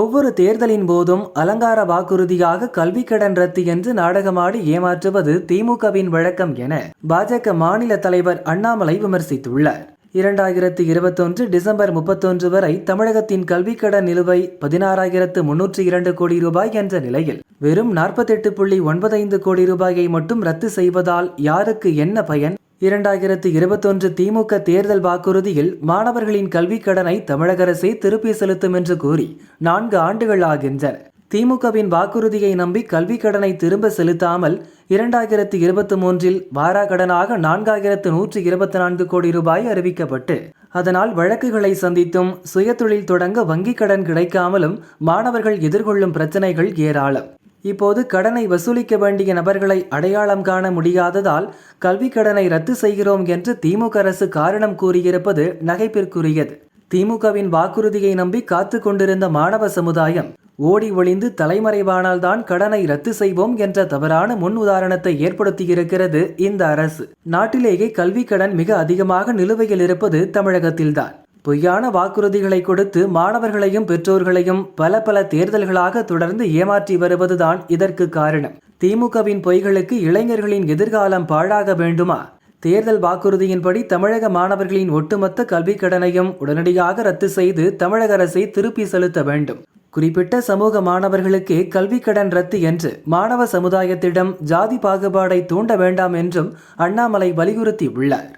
ஒவ்வொரு தேர்தலின் போதும் அலங்கார வாக்குறுதியாக கல்வி கடன் ரத்து என்று நாடகமாடி ஏமாற்றுவது திமுகவின் வழக்கம் என பாஜக மாநில தலைவர் அண்ணாமலை விமர்சித்துள்ளார். இரண்டாயிரத்து இருபத்தொன்று டிசம்பர் முப்பத்தொன்று வரை தமிழகத்தின் கல்விக் கடன் நிலுவை பதினாறாயிரத்து முன்னூற்றி இரண்டு கோடி ரூபாய் என்ற நிலையில் வெறும் நாற்பத்தெட்டு புள்ளி ஒன்பதைந்து கோடி ரூபாயை மட்டும் ரத்து செய்வதால் யாருக்கு என்ன பயன்? இரண்டாயிரத்து இருபத்தொன்று திமுக தேர்தல் வாக்குறுதியில் மாணவர்களின் கல்விக் கடனை தமிழக அரசே திருப்பி செலுத்தும் என்று கூறி நான்கு ஆண்டுகள் ஆகின்றன. திமுகவின் வாக்குறுதியை நம்பி கல்விக் கடனை திரும்ப செலுத்தாமல் இரண்டாயிரத்து இருபத்தி மூன்றில் வாராக்கடனாக நான்காயிரத்து நூற்றி இருபத்தி நான்கு கோடி ரூபாய் அறிவிக்கப்பட்டு அதனால் வழக்குகளை சந்தித்தும் சுயதொழில் தொடங்க வங்கிக் கடன் கிடைக்காமலும் மாணவர்கள் எதிர்கொள்ளும் பிரச்சனைகள் ஏராளம். இப்போது கடனை வசூலிக்க வேண்டிய நபர்களை அடையாளம் காண முடியாததால் கல்விக் கடனை ரத்து செய்கிறோம் என்று திமுக அரசு காரணம் கூறியிருப்பது நகைப்பிற்குரியது. திமுகவின் வாக்குறுதியை நம்பி காத்து கொண்டிருந்த மாணவ சமுதாயம் ஓடி ஒளிந்து தலைமறைவானால்தான் கடனை ரத்து செய்வோம் என்ற தவறான முன் உதாரணத்தை ஏற்படுத்தியிருக்கிறது இந்த அரசு. நாட்டிலேயே கல்விக் கடன் மிக அதிகமாக நிலுவையில் இருப்பது தமிழகத்தில்தான். பொய்யான வாக்குறுதிகளை கொடுத்து மாணவர்களையும் பெற்றோர்களையும் பல பல தேர்தல்களாக தொடர்ந்து ஏமாற்றி வருவதுதான் இதற்கு காரணம். திமுகவின் பொய்களுக்கு இளைஞர்களின் எதிர்காலம் பாழாக வேண்டுமா? தேர்தல் வாக்குறுதியின்படி தமிழக மாணவர்களின் ஒட்டுமொத்த கல்விக் கடனையும் உடனடியாக ரத்து செய்து தமிழக அரசை திருப்பி செலுத்த வேண்டும். குறிப்பிட்ட சமூக மாணவர்களுக்கே கல்விக் கடன் ரத்து என்று மாணவ சமுதாயத்திடம் ஜாதி பாகுபாடை தூண்ட வேண்டாம் என்றும் அண்ணாமலை வலியுறுத்தியுள்ளார்.